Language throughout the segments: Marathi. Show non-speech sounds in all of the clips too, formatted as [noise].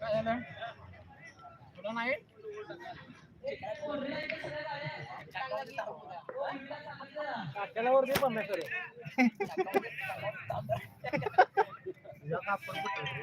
काय झालं तुला नाही काट्याला वरती पण नाही करे खेळा शांत बस खेळा आता त्याला काढावा झाले आई ते उशीर झाले सांग तरी मोबाईल रे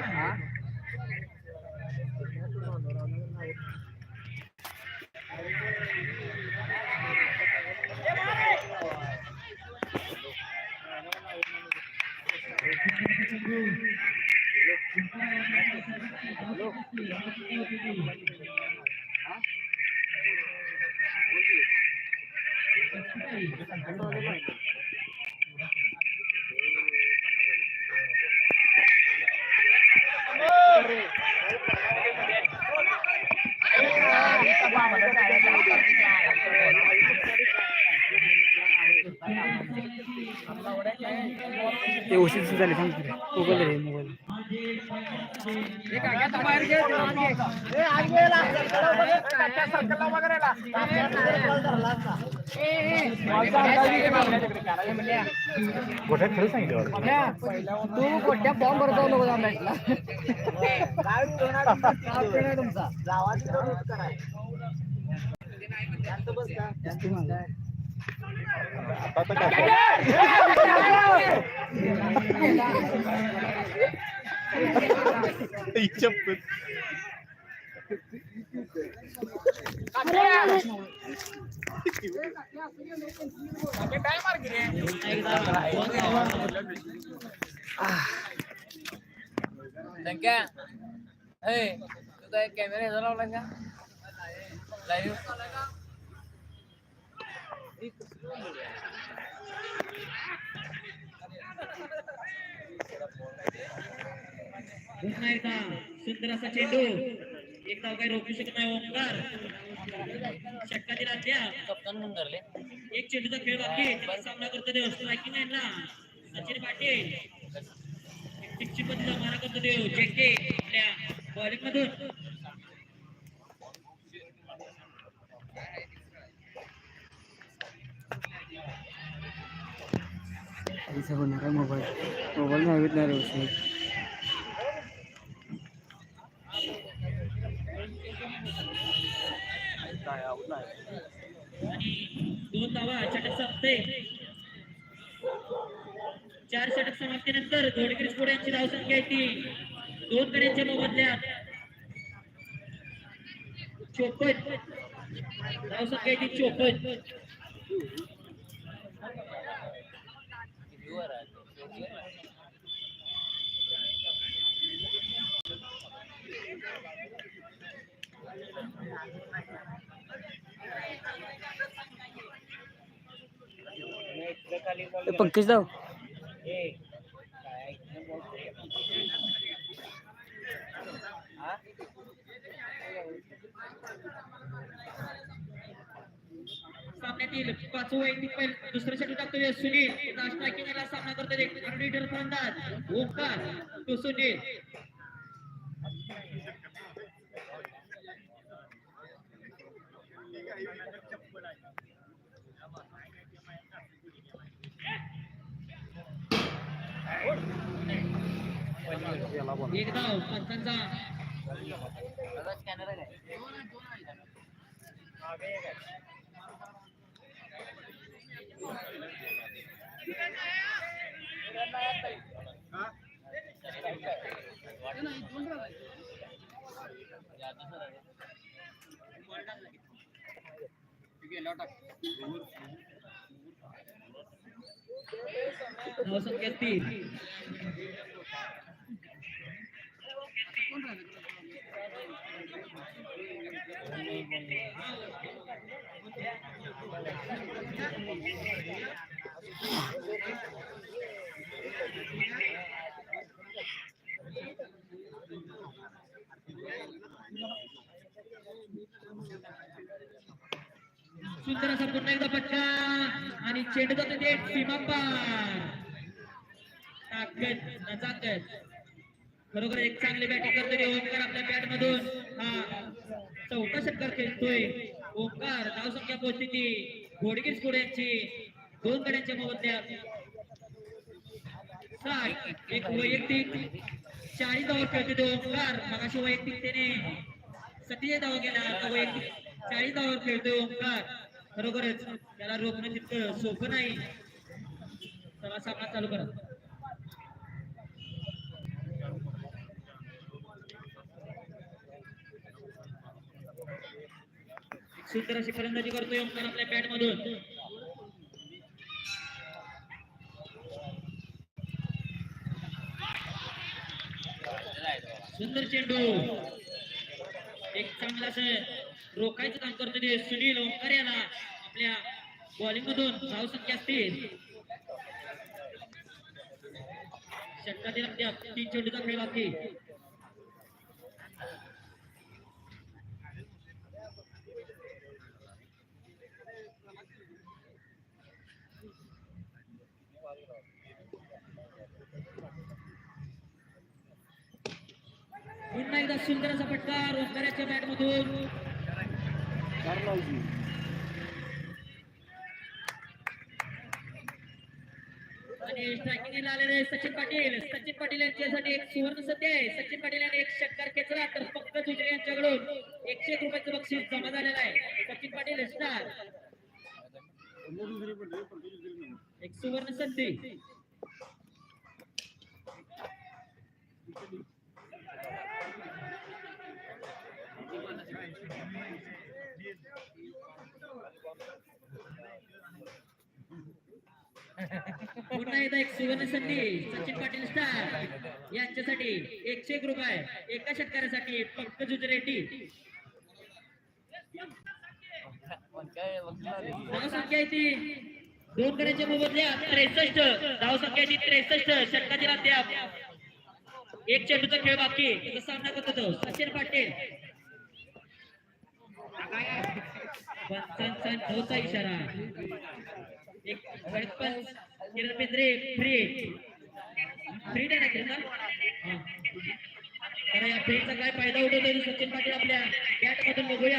Hả? ला. काट्या सर्कलला वगैरे मोबाईल गोठ्यात खेळ सांगितलं. तू कोणत्या फॉर्म भरतो नको भेटला आता तर [laughs] काय आई शपथ. काट्या काय मार की रे? संख्या हे तू काय कॅमेरा ह्याचा लावला का लाईव्ह पुन्हा एकदा सुंदर असा चेंडू. एक धाव काही रोखू शकत नाही ओंकार. अद्या कप्तान म्हणून धरले. एक चेंडूचा खेळ बाकी सामना करतो देव. स्ट्रायकिंग लाईनला सचिन पाटील. टिपची पद्धतीचा मारा करतो देव. जेके आपल्या बॉलिंग मधून पैसा होणार आहे मोबाईल. मोबाईल नाही आहे उशीर आणि दोन धावा षटक चार षटक समाप्तीनंतर धोडगिरी स्फोड्यांची धावसंख्या ती. दोन गड्यांच्या मोबदल्यात. चोपन धावसंख्या ती चोपन्न. पंकज जाऊ सामन्यातील पाचवं वैयक्तिक पैल दुसरं षटक टाकतोय सुनील स्ट्रायकिंग याला सामना करतोय फलंदाज ओंकार तो सुनील एक धाव पंचांचा त्याचा स्कॅनर आहे काय धावसंख्या तीन सुंदर असा पुन्हा एकदा पटका आणि चेंडू जातो ते सीमा ताकद नजाकत. खरोखर एक चांगली बॅटिंग करतो ओंकार आपल्या बॅट मधून. हा. चौथा षटकार खेळतोय. ओंकार धाव संख्या पोहोचते ती घोडगीर स्कोड्यांची दोन गड्यांच्या मोबदल्यात. साठ एक वैयक्तिक चाळीस धावा खेळतोय तो ओंकार. मगाशी वैयक्तिक त्याने सत्तेचाळीस धावा गेला आता वैयक्तिक चाळीस धावावर खेळतोय ओंकार. खरोखरच त्याला रोखणं तितकं सोपं नाही. चला सामना चालू करा. सुंदर अशी फलंदाजी करतोय ओंकार आपल्या बॅट मधून. सुंदर चेंडू. एक चांगलं असं रोखायचं काम करतो ते सुनील ओंकार याला. आपल्या बॉलिंग मधून धाव संख्या असतील. षटकातील आपल्या तीन चेंडूचा खेळ बाकी. सुंदर असा फटका रोजगाराच्या बॅट मधून आणि स्ट्रायकिंग आलेले सचिन पाटील. सचिन पाटील यांच्यासाठी एक सुवर्ण सध्या आहे. सचिन पाटील यांनी एक षटकार खेचला तर फक्त दुसरे यांच्याकडून एकशे एक रुपयाचं बक्षीस जमा झालेलं आहे. सचिन पाटील स्टार एक सुवर्ण संधी. पुन्हा एकदा एक सुवर्ण संधी सचिन पाटील स्टार यांच्यासाठी एकशे एक रुपये एका शेतकऱ्यासाठी पंकज जुजरेड्डी धावसंख्या संख्या दोन गड्यांच्या मोबदल्या त्रेसष्ट धावसंख्या येते त्रेसष्ट षटकातील अद्याप एक चेंडूचा खेळ बाकी सामना करत होतो सचिन पाटील. पंचांचा नऊचा इशारा. किरण बेंद्रे फ्री फ्री नाही ना किरण तर या फ्रीचा काय फायदा उठवतो सचिन पाटील आपल्या? बॅट मधून बघूया